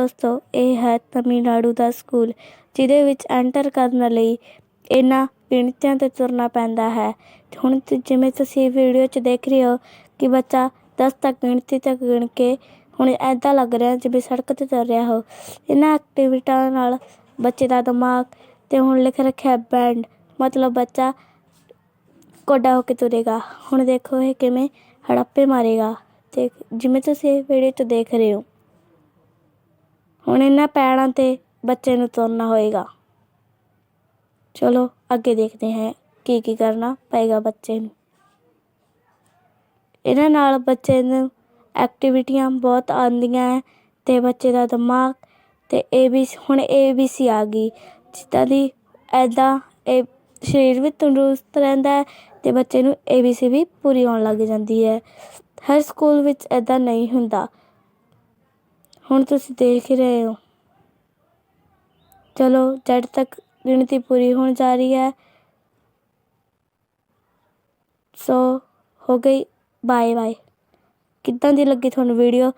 ਦੋਸਤੋ, ਇਹ ਹੈ ਤਮਿਲਨਾਡੂ ਦਾ ਸਕੂਲ, ਜਿਹਦੇ ਵਿੱਚ ਐਂਟਰ ਕਰਨ ਲਈ ਇਹਨਾਂ ਗਿਣਤੀਆਂ ਤੇ ਤੁਰਨਾ ਪੈਂਦਾ ਹੈ। ਹੁਣ ਜਿਵੇਂ ਤੁਸੀਂ ਵੀਡੀਓ 'ਚ ਦੇਖ ਰਹੇ ਹੋ ਕਿ ਬੱਚਾ 10 ਤੱਕ ਗਿਣਤੀ ਤੱਕ ਗਿਣ ਕੇ ਹੁਣ ਐਦਾਂ ਲੱਗ ਰਿਹਾ ਜਿਵੇਂ ਸੜਕ ਤੇ ਤੁਰ ਰਿਹਾ ਹੋ। ਇਹਨਾਂ ਐਕਟੀਵਿਟੀਆਂ ਨਾਲ ਬੱਚੇ ਦਾ ਦਿਮਾਗ ਤੇ ਹੁਣ ਲਿਖ ਰੱਖਿਆ ਬੈਂਡ ਮਤਲਬ ਬੱਚਾ ਕੋਡਾ ਹੋ ਕੇ ਤੁਰੇਗਾ। ਹੁਣ ਦੇਖੋ ਇਹ ਕਿਵੇਂ ਹੜੱਪੇ ਮਾਰੇਗਾ ਤੇ ਜਿਵੇਂ ਤੁਸੀਂ ਵੀਡੀਓ 'ਚ ਦੇਖ ਰਹੇ ਹੋ। ਹੁਣ ਇਹਨਾਂ ਪੈਰਾਂ ਤੇ ਬੱਚੇ ਨੂੰ ਤੁਰਨਾ ਹੋਏਗਾ। ਚਲੋ, ਅੱਗੇ ਦੇਖਦੇ ਹਾਂ ਕੀ ਕੀ ਕਰਨਾ ਪਏਗਾ ਬੱਚੇ ਨੂੰ। ਇਹਨਾਂ ਨਾਲ ਬੱਚੇ ਨੂੰ ਐਕਟੀਵਿਟੀਆਂ ਬਹੁਤ ਆਉਂਦੀਆਂ ਹੈ ਤੇ ਬੱਚੇ ਦਾ ਦਿਮਾਗ ਤੇ ਏ ਬੀ ਹੁਣ ਏ ਬੀ ਸੀ ਆ ਗਈ। ਜਿੱਦਾਂ ਦੀ ਐਦਾਂ ਇਹ ਸਰੀਰ ਵੀ ਤੰਦਰੁਸਤ ਰਹਿੰਦਾ ਹੈ ਤੇ ਬੱਚੇ ਨੂੰ ਏ ਬੀ ਸੀ ਵੀ ਪੂਰੀ ਆਉਣ ਲੱਗ ਜਾਂਦੀ ਹੈ। ਹਰ ਸਕੂਲ ਵਿੱਚ ਐਦਾਂ ਨਹੀਂ ਹੁੰਦਾ। ਹੁਣ ਤੁਸੀਂ ਦੇਖ ਹੀ ਰਹੇ ਹੋ। ਚਲੋ ਜਦ ਤੱਕ ਗਿਣਤੀ ਪੂਰੀ ਹੋਣ ਜਾ ਰਹੀ ਹੈ। ਸੋ, ਹੋ ਗਈ। ਬਾਏ ਬਾਏ ਕਿੱਦਾਂ ਦੀ ਲੱਗੀ ਤੁਹਾਨੂੰ ਵੀਡੀਓ